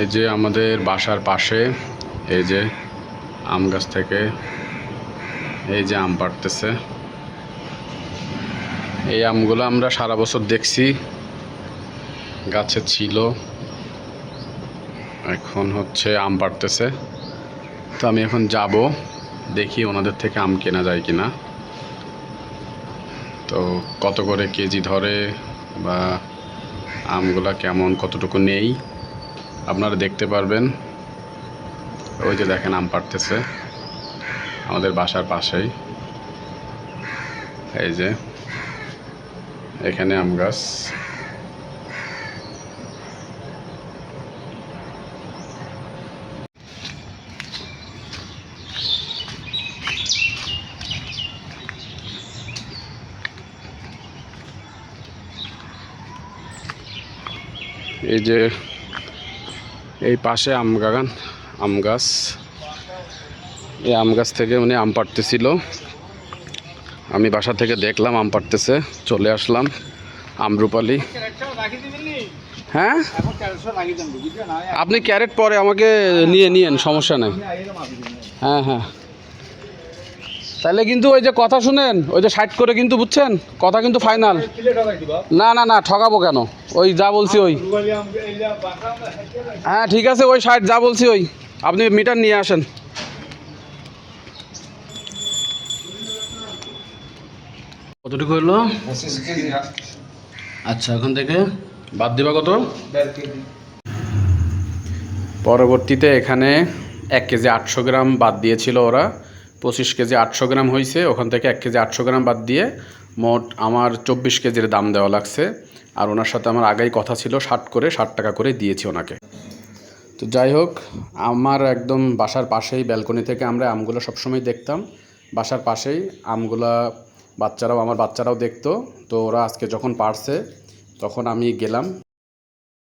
এই যে আমাদের বাসার পাশে, এই যে আম গাছ থেকে এই যে আম পাড়তেছে। এই আমগুলো আমরা সারা বছর দেখছি, গাছে ছিল, এখন হচ্ছে আম পাড়তেছে। তো আমি এখন যাব, দেখি ওনাদের থেকে আম কেনা যায় কিনা। তো কত করে কেজি ধরে বা আমগুলা কেমন, কতটুকু নেই। আপনারা দেখতে পারবেন। ওই যে দেখেন, আম পাড়তেছে। আমাদের বাসার পাশেই। এই যে, এখানে আম গাছ। এই যে এই পাশে আম বাগান, আম গাছ। এই আম গাছ থেকে উনি আম পাড়তেছিল। আমি বাসা থেকে দেখলাম আম পাড়তেছে, চলে আসলাম আমরুপালি হ্যাঁ? আপনি ক্যারেট পরে আমাকে নিয়ে নিয়েন, সমস্যা নেই। হ্যাঁ হ্যাঁ। তাহলে কিন্তু ওই যে কথা শুনেন, ওই যে সাইড করে কিন্তু বুঝছেন? কথা কিন্তু ফাইনাল না না না ঠকাবো কেন? ওই যা বলছি ওই। হ্যাঁ ঠিক আছে, ওই সাইড যা বলছি ওই। আপনি মিটার নিয়ে আসেন। কতটুকু হলো? আচ্ছা ওখান থেকে বাদ দিবা কত? পরবর্তীতে এখানে এক কেজি আটশো গ্রাম বাদ দিয়েছিল ওরা। পঁচিশ কেজি আটশো গ্রাম হয়েছে ওখান থেকে এক কেজি আটশো গ্রাম বাদ দিয়ে মোট আমার চব্বিশ কেজির দাম দেওয়া লাগছে। আর ওনার সাথে আমার আগেই কথা ছিল, ষাট করে, ষাট টাকা করে দিয়েছি ওনাকে। তো যাই হোক, আমার একদম বাসার পাশেই, ব্যালকনি থেকে আমরা আমগুলো সবসময় দেখতাম। বাসার পাশেই আমগুলা বাচ্চারাও, আমার বাচ্চারাও দেখতো। তো ওরা আজকে যখন পারছে, তখন আমি গেলাম